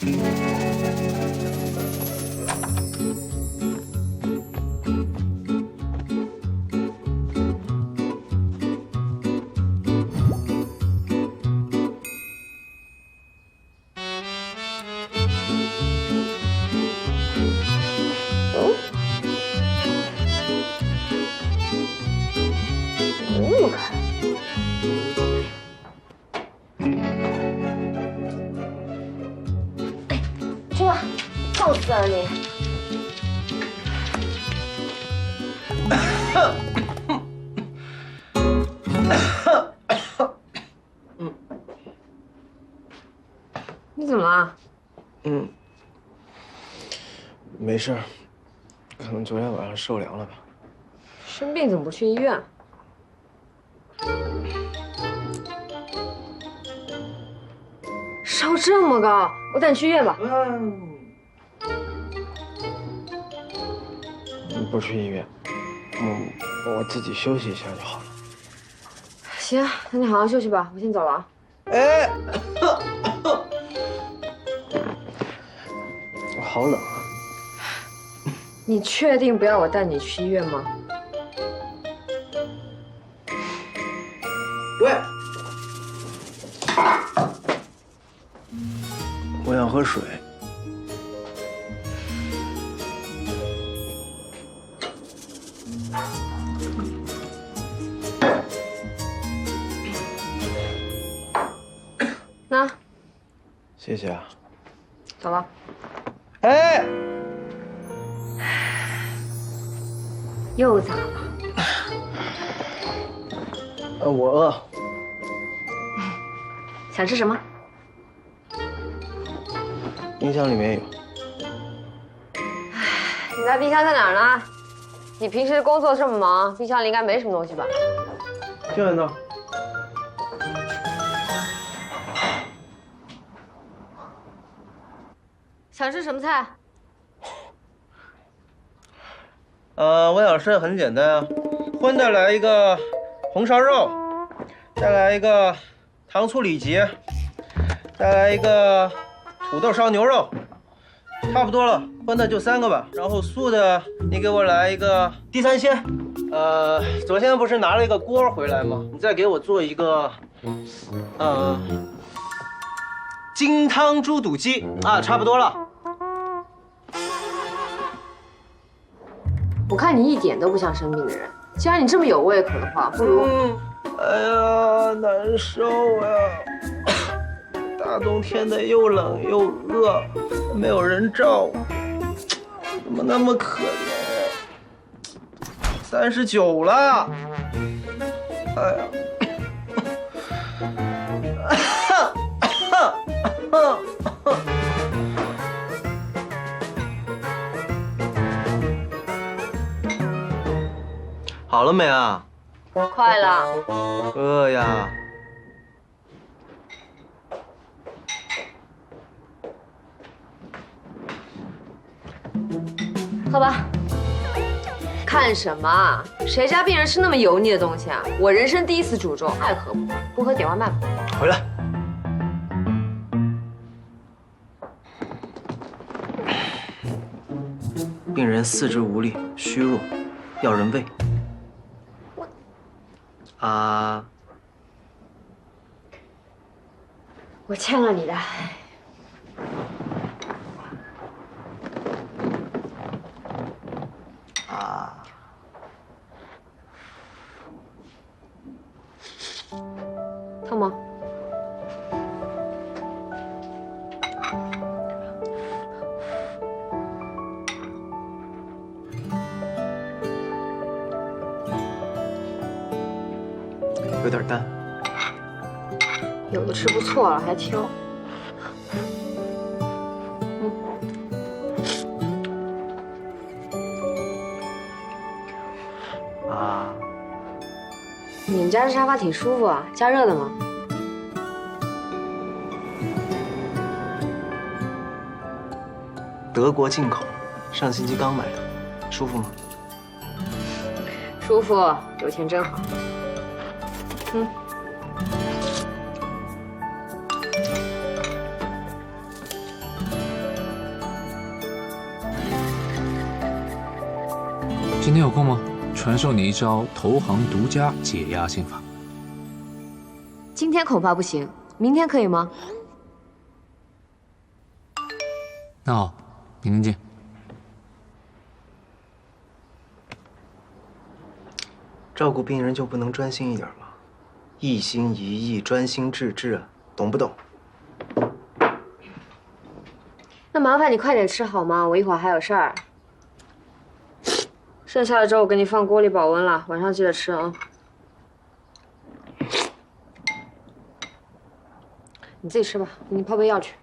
那么开。哎， 去吧，臭死了你！你怎么了？嗯，没事儿，可能昨天晚上受凉了吧。生病怎么不去医院？烧这么高，我带你去医院吧。嗯，不去医院，我，我自己休息一下就好了。行，那你好好休息吧，我先走了啊。哎，我好冷啊！你确定不要我带你去医院吗？喂，想喝水。那谢谢啊。走了。哎，又咋了？呃，我饿。想吃什么？冰箱里面有。你家冰箱在哪儿呢？你平时工作这么忙，冰箱里应该没什么东西吧？就在那。想吃什么菜？呃，我想吃的很简单啊，荤的来一个红烧肉，再来一个糖醋里脊，再来一个土豆烧牛肉，差不多了。荤的就三个吧，然后素的你给我来一个地三鲜。呃，昨天不是拿了一个锅回来吗？你再给我做一个，呃，金汤猪肚鸡啊，差不多了。我看你一点都不像生病的人。既然你这么有胃口的话，不如……嗯，哎呀，难受呀！大冬天的又冷又饿，没有人照顾，怎么那么可怜？三十九了，哎呀！好了没啊？快了。饿呀！喝吧。看什么啊？谁家病人吃那么油腻的东西啊？我人生第一次煮粥，爱喝不喝，不喝点外卖吧。回来。病人四肢无力、虚弱，要人喂。我啊，我欠了你的。痛吗？有点淡。有的吃不错了，还挑。你们家这沙发挺舒服啊，加热的吗？德国进口，上星期刚买的，舒服吗？舒服，有钱真好。嗯。今天有空吗？传授你一招投行独家解压心法。今天恐怕不行，明天可以吗？那好，明天见。照顾病人就不能专心一点吗？一心一意、专心致志啊，懂不懂？那麻烦你快点吃好吗？我一会儿还有事儿。剩下的粥我给你放锅里保温了，晚上记得吃啊。你自己吃吧，给你泡杯药去。